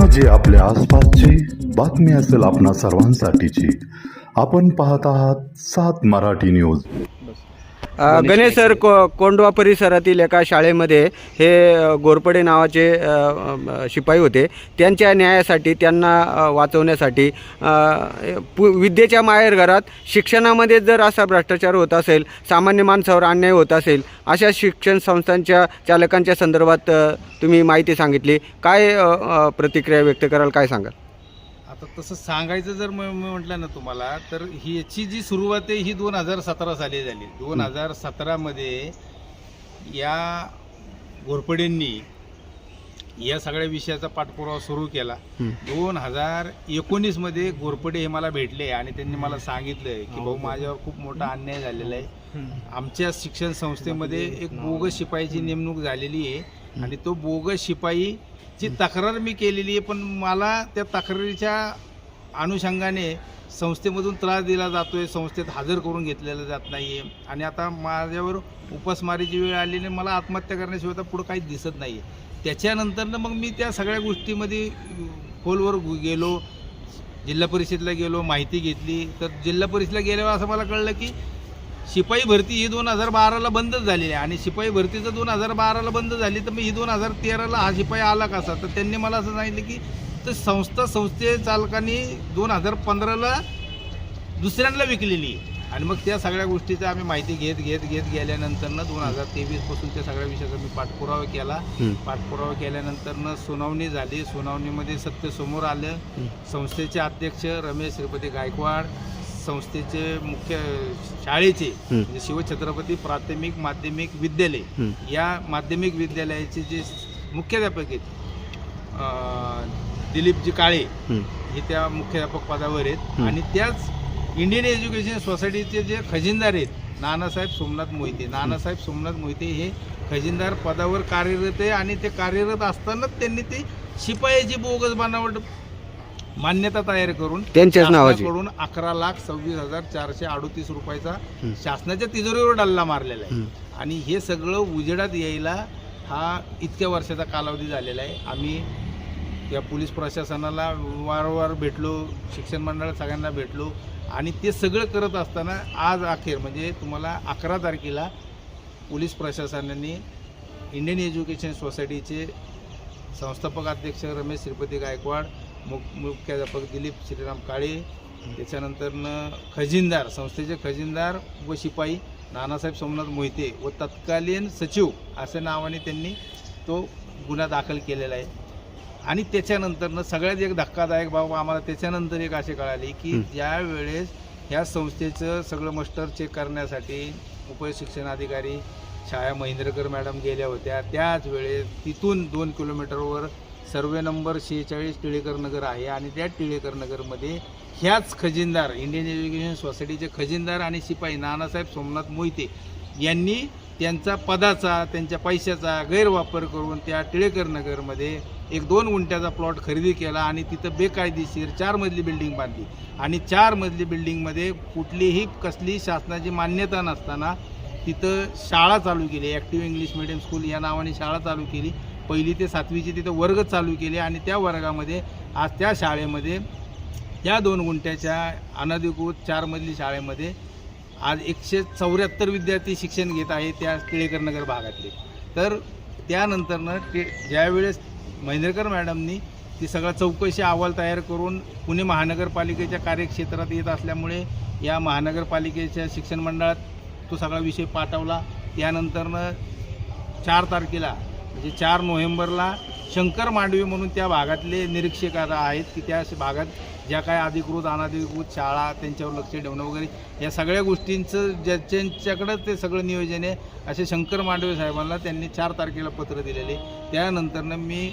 घटना जे आपल्या आसपासची बातमी असेल आपणा सर्वांसाठीची. आपण पाहत आहात सात मराठी न्यूज. अ, गणेश सर को कोंडवा परिसरातील एका शाळेमध्ये हे अ, गोरपडे नावाचे अ, अ, शिपाई होते. त्यांच्या न्यायासाठी त्यांना अ, वाचवण्यासाठी अ, पु विद्येच्या माहेरघरात शिक्षणामध्ये जर असा भ्रष्टाचार होत असेल सामान्य माणसावर अन्याय होत असेल अशा शिक्षण संस्थांच्या चालकांच्या संदर्भात अ, तुम्ही माहिती सांगितली. काय अ, अ, प्रतिक्रिया व्यक्त कराल काय सांगाल? आता तसं सांगायचं जर मी म्हटलं ना तुम्हाला तर ही याची जी सुरुवात आहे ही दोन हजार सतरा साली झाली. दोन हजार सतरामध्ये या घोरपडेंनी या सगळ्या विषयाचा पाठपुरावा सुरू केला. हं. दोन हजार एकोणीसमध्ये घोरपडे हे मला भेटले आणि त्यांनी मला सांगितलं की भाऊ माझ्यावर खूप मोठा अन्याय झालेला आहे. आमच्या शिक्षण संस्थेमध्ये एक बोगस शिपाईची नेमणूक झालेली आहे. आणि तो बोगस शिपाईची तक्रार मी केलेली आहे पण मला त्या तक्रारीच्या अनुषंगाने संस्थेमधून त्रास दिला जातोय संस्थेत हजर करून घेतलेलं जात नाहीये. आणि आता माझ्यावर उपासमारीची वेळ आलेली आहे. मला आत्महत्या करण्याशिवाय तर पुढं काहीच दिसत नाहीये. त्याच्यानंतरनं मग मी त्या सगळ्या गोष्टीमध्ये खोलवर गेलो जिल्हा परिषदला गेलो माहिती घेतली. तर जिल्हा परिषदला गेल्यावर असं मला कळलं की शिपाई भरती ही दोन हजार बाराला बंदच झालेली आहे आणि शिपाई भरती जर दोन हजार बाराला बंद झाली तर मग ही दोन हजार तेराला हा शिपाई आला कसा तर त्यांनी मला असं सांगितलं की तर संस्था संस्थे चालकांनी दोन हजार पंधराला दुसऱ्यांना विकलेली. आणि मग त्या सगळ्या गोष्टीचं आम्ही माहिती घेत घेत घेत गेल्यानंतरनं दोन हजार तेवीसपासून त्या सगळ्या विषयाचा मी पाठपुरावा केला. पाठपुरावा केल्यानंतरनं सुनावणी झाली सुनावणीमध्ये सत्य समोर आलं. संस्थेचे अध्यक्ष रमेश श्रीपती गायकवाड संस्थेचे मुख्य शाळेचे. म्हणजे शिवछत्रपती प्राथमिक माध्यमिक विद्यालय. या माध्यमिक विद्यालयाचे जे मुख्याध्यापक आहेत दिलीपजी काळे हं. त्या मुख्याध्यापक पदावर आहेत. आणि त्याच इंडियन एज्युकेशन सोसायटीचे जे खजिनदार आहेत नानासाहेब सोमनाथ मोहिते नानासाहेब सोमनाथ मोहिते हे खजिनदार पदावर कार्यरत आहे आणि ते कार्यरत असतानाच त्यांनी ते शिपायाची बोगस बनावट मान्यता तयार करून त्यांच्याच नावाची शासनाकडून अकरा लाख सव्वीस हजार चारशे अडोतीस रुपयाचा हं. शासनाच्या तिजोरीवर डल्ला मारलेला आहे. आणि हे सगळं उजेडात यायला हा इतक्या वर्षाचा कालावधी झालेला आहे आम्ही या पोलीस प्रशासनाला वारंवार भेटलो शिक्षण मंडळात सगळ्यांना भेटलो आणि ते सगळं करत असताना आज अखेर म्हणजे तुम्हाला अकरा तारखेला पोलीस प्रशासनाने इंडियन एज्युकेशन सोसायटीचे संस्थापक अध्यक्ष रमेश श्रीपती गायकवाड मुख मुख्याध्यापक दिलीप श्रीराम काळे त्याच्यानंतरनं खजिनदार संस्थेचे खजिनदार व शिपाई नानासाहेब सोमनाथ मोहिते व तत्कालीन सचिव अशा नावाने त्यांनी तो गुन्हा दाखल केलेला आहे आणि त्याच्यानंतरनं सगळ्यात एक धक्कादायक बाब आम्हाला त्याच्यानंतर एक असे कळाले की. ज्या वेळेस ह्या संस्थेचं सगळं मस्टर चेक करण्यासाठी उपशिक्षणाधिकारी छाया महेंद्रकर मॅडम गेल्या होत्या त्याच वेळेस तिथून दोन किलोमीटरवर सर्वे नंबर शेहेचाळीस टिळेकर नगर आहे आणि त्या टिळेकर नगरमध्ये ह्याच खजिनदार इंडियन एज्युकेशन सोसायटीचे खजिनदार आणि शिपाई नानासाहेब सोमनाथ मोहिते यांनी त्यांचा पदाचा त्यांच्या पैशाचा गैरवापर करून त्या टिळेकर नगरमध्ये एक दोन गुंठ्याचा प्लॉट खरेदी केला आणि तिथं बेकायदेशीर चार मजली बिल्डिंग बांधली. आणि चार मजली बिल्डिंगमध्ये कुठलीही कसली शासनाची मान्यता नसताना तिथं शाळा चालू केली. ॲक्टिव्ह इंग्लिश मिडियम स्कूल या नावाने शाळा चालू केली. पहिली ते सातवीचे तिथं वर्ग चालू केले आणि त्या वर्गामध्ये आज त्या शाळेमध्ये या दोन गुंठ्याच्या अनधिकृत चारमधली शाळेमध्ये आज एकशे चौऱ्याहत्तर विद्यार्थी शिक्षण घेत आहे त्या टिळेकर नगर भागातले. तर त्यानंतरनं टे ज्यावेळेस महेंद्रकर मॅडमनी ती सगळा चौकशी अहवाल तयार करून पुणे महानगरपालिकेच्या कार्यक्षेत्रात येत असल्यामुळे या महानगरपालिकेच्या शिक्षण मंडळात तो सगळा विषय पाठवला. त्यानंतरनं चार तारखेला म्हणजे चार नोव्हेंबरला शंकर मांडवी म्हणून त्या भागातले निरीक्षक आहेत की त्या भागात ज्या काय अधिकृत अनाधिकृत शाळा त्यांच्यावर लक्ष ठेवणं वगैरे या सगळ्या गोष्टींचं ज्याच्याकडं ते सगळं नियोजन आहे असे शंकर मांडवे साहेबांना त्यांनी चार तारखेला पत्र दिलेले. त्यानंतरनं मी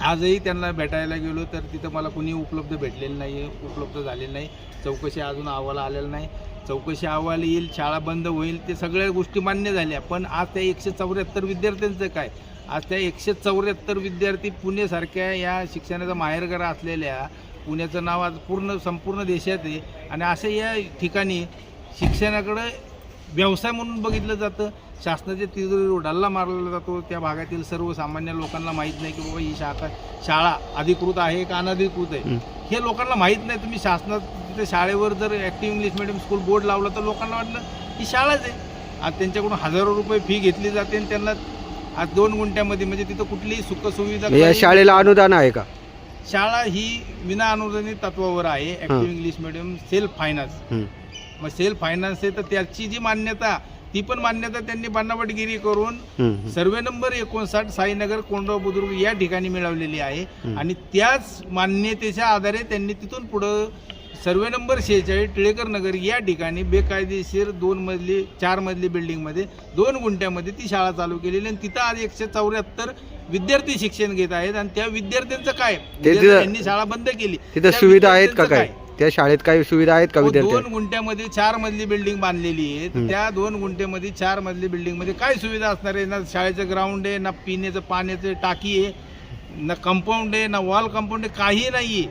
आजही त्यांना भेटायला गेलो तर तिथं मला कुणी उपलब्ध भेटलेलं नाही आहे उपलब्ध झालेलं नाही. चौकशी अजून अहवाल आलेला नाही. चौकशी अहवाल येईल शाळा बंद होईल ते सगळ्या गोष्टी मान्य झाल्या. पण आज त्या एकशे चौऱ्याहत्तर विद्यार्थ्यांचं काय? आज त्या एकशे चौऱ्याहत्तर विद्यार्थी पुणेसारख्या या शिक्षणाचा माहेरघरा असलेल्या पुण्याचं नाव आज पूर्ण संपूर्ण देशात आहे. आणि असं या ठिकाणी शिक्षणाकडं व्यवसाय म्हणून बघितलं जातं. शासनाच्या तिजोरीवर डल्ला मारला जातो. त्या भागातील सर्वसामान्य लोकांना माहीत नाही की बाबा ही शाखा शाळा अधिकृत आहे का अनधिकृत आहे. हे लोकांना माहीत नाही. तुम्ही शासनात तिथे शाळेवर जर active English medium school board लावला तर लोकांना वाटलं ही शाळाच आहे आज त्यांच्याकडून हजारो रुपये फी घेतली जाते आणि त्यांना आज दोन गुंठ्यामध्ये म्हणजे तिथं कुठलीही सुखसुविधा या शाळेला अनुदान आहे का शाळा ही विना अनुदानित तत्वावर आहे ॲक्टिव्ह हं. English medium self finance. मग सेल्फ फायनान्स आहे तर त्याची जी मान्यता ती पण मान्यता त्यांनी बनावटगिरी करून. सर्वे नंबर एकोणसाठ साईनगर कोंडव बुद्रुक या ठिकाणी मिळवलेली आहे. आणि त्याच मान्यतेच्या आधारे त्यांनी तिथून पुढं सर्वे नंबर शेहेचाळीस टिळेकर नगर या ठिकाणी बेकायदेशीर दोन मजली चार मजली बिल्डिंगमध्ये दोन गुंठ्यामध्ये ती शाळा चालू केलेली आणि तिथं आज एकशे चौऱ्याहत्तर विद्यार्थी शिक्षण घेत आहेत आणि त्या विद्यार्थ्यांचं काय? त्यांनी शाळा बंद केली. तिथं सुविधा आहेत का काय? त्या शाळेत काही सुविधा आहेत का दोन गुंठ्यामध्ये चार मजली बिल्डिंग बांधलेली आहे. त्या दोन गुंठ्यामध्ये चार मजली बिल्डिंगमध्ये काय सुविधा असणार आहे? ना शाळेचं ग्राउंड आहे ना पिण्याचं पाण्याचं टाकी आहे ना कंपाऊंड आहे ना वॉल कंपाऊंड आहे काही नाहीये.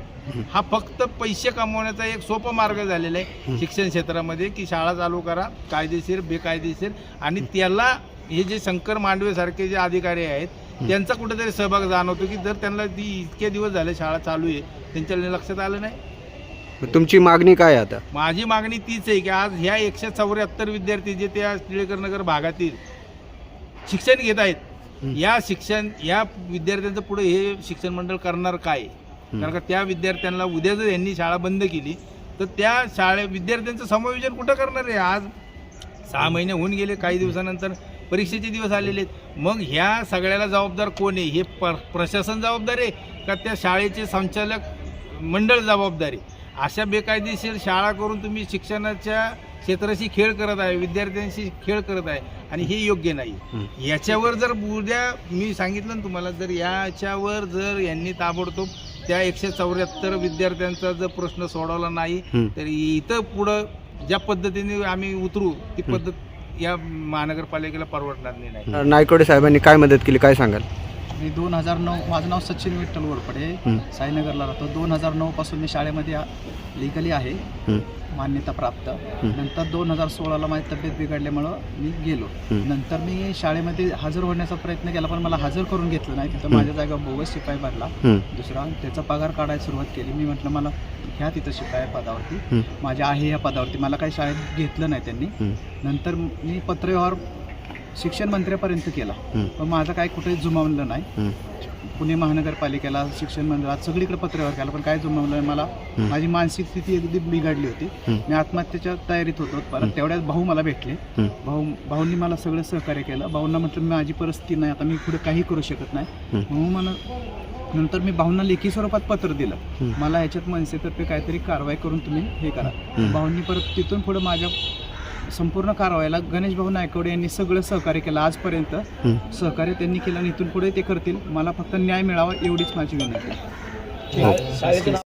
हा फक्त पैसे कमवण्याचा एक सोपा मार्ग झालेला आहे. शिक्षण क्षेत्रामध्ये की शाळा चालू करा कायदेशीर बेकायदेशीर आणि त्याला हे जे शंकर मांडवे सारखे जे अधिकारी आहेत त्यांचा कुठेतरी सहभाग जाणवतो की जर त्यांना ती इतके दिवस झाले शाळा चालू आहे त्यांच्या लक्षात आलं नाही. तुमची मागणी काय आहे आता? माझी मागणी तीच आहे की आज ह्या एकशे चौऱ्याहत्तर विद्यार्थी जे त्या टिळेकर नगर भागातील शिक्षण घेत आहेत. या शिक्षण या विद्यार्थ्यांचं पुढे हे शिक्षण मंडळ करणार काय. कारण का त्या विद्यार्थ्यांना उद्या जर यांनी शाळा बंद केली तर त्या शाळे विद्यार्थ्यांचं समायोजन कुठं करणार आहे? आज सहा महिने होऊन गेले काही दिवसानंतर परीक्षेचे दिवस आलेले आहेत. मग ह्या सगळ्याला जबाबदार कोण आहे? हे प्रशासन जबाबदार आहे का त्या शाळेचे संचालक मंडळ जबाबदार आहे? अशा बेकायदेशीर शाळा करून तुम्ही शिक्षणाच्या क्षेत्राशी खेळ करत आहे विद्यार्थ्यांशी खेळ करत आहे आणि हे योग्य नाही. याच्यावर जर उद्या मी सांगितलं ना तुम्हाला जर याच्यावर जर यांनी ताबडतोब त्या एकशे चौऱ्याहत्तर विद्यार्थ्यांचा जर प्रश्न सोडवला नाही. तर इथं पुढं ज्या पद्धतीने आम्ही उतरू ती. पद्धत या महानगरपालिकेला परवडणार नाही नायकोडे साहेबांनी काय मदत केली काय सांगाल मी दोन हजार नऊ माझं नाव सचिन विठ्ठल वरपडे. साईनगरला राहतो दोन हजार नऊपासून मी शाळेमध्ये लिगली आहे. मान्यता प्राप्त. नंतर दोन हजार सोळाला माझी तब्येत बिघडल्यामुळं मी गेलो. नंतर मी शाळेमध्ये हजर होण्याचा प्रयत्न केला पण मला हजर करून घेतलं नाही तिथं. माझ्या जागा बोगस शिपाई भरला. दुसरा त्याचा पगार काढायला सुरुवात केली मी म्हटलं मला घ्या तिथं शिपाई पदावरती. माझ्या आहे या पदावरती मला काही शाळेत घेतलं नाही त्यांनी. नंतर मी पत्रव्यवहार शिक्षण मंत्र्यापर्यंत केला. पण माझं काही कुठे जुमावलं नाही. पुणे महानगरपालिकेला शिक्षण मंडळात सगळीकडे पत्रव्यवहार केला पण काय जमवलं नाही मला. माझी मानसिक स्थिती अगदी बिघडली होती. मी आत्महत्येच्या तयारीत होतो. परत तेवढ्यात भाऊ मला भेटले. भाऊ भाऊंनी मला सगळं सहकार्य केलं भाऊंना म्हटलं माझी परिस्थिती नाही आता मी पुढे काही करू शकत नाही. म्हणून मला नंतर मी भाऊंना लेखी स्वरूपात पत्र दिलं. मला ह्याच्यात मनसेतर्फे काहीतरी कारवाई करून तुम्ही हे करा. भाऊंनी परत तिथून पुढे माझ्या संपूर्ण कारवाईला गणेश भाऊ नायकवडे यांनी सगळं सहकार्य केलं आजपर्यंत हं. सहकार्य त्यांनी केलं आणि इथून पुढे ते करतील मला फक्त न्याय मिळावा एवढीच माझी विनंती आहे.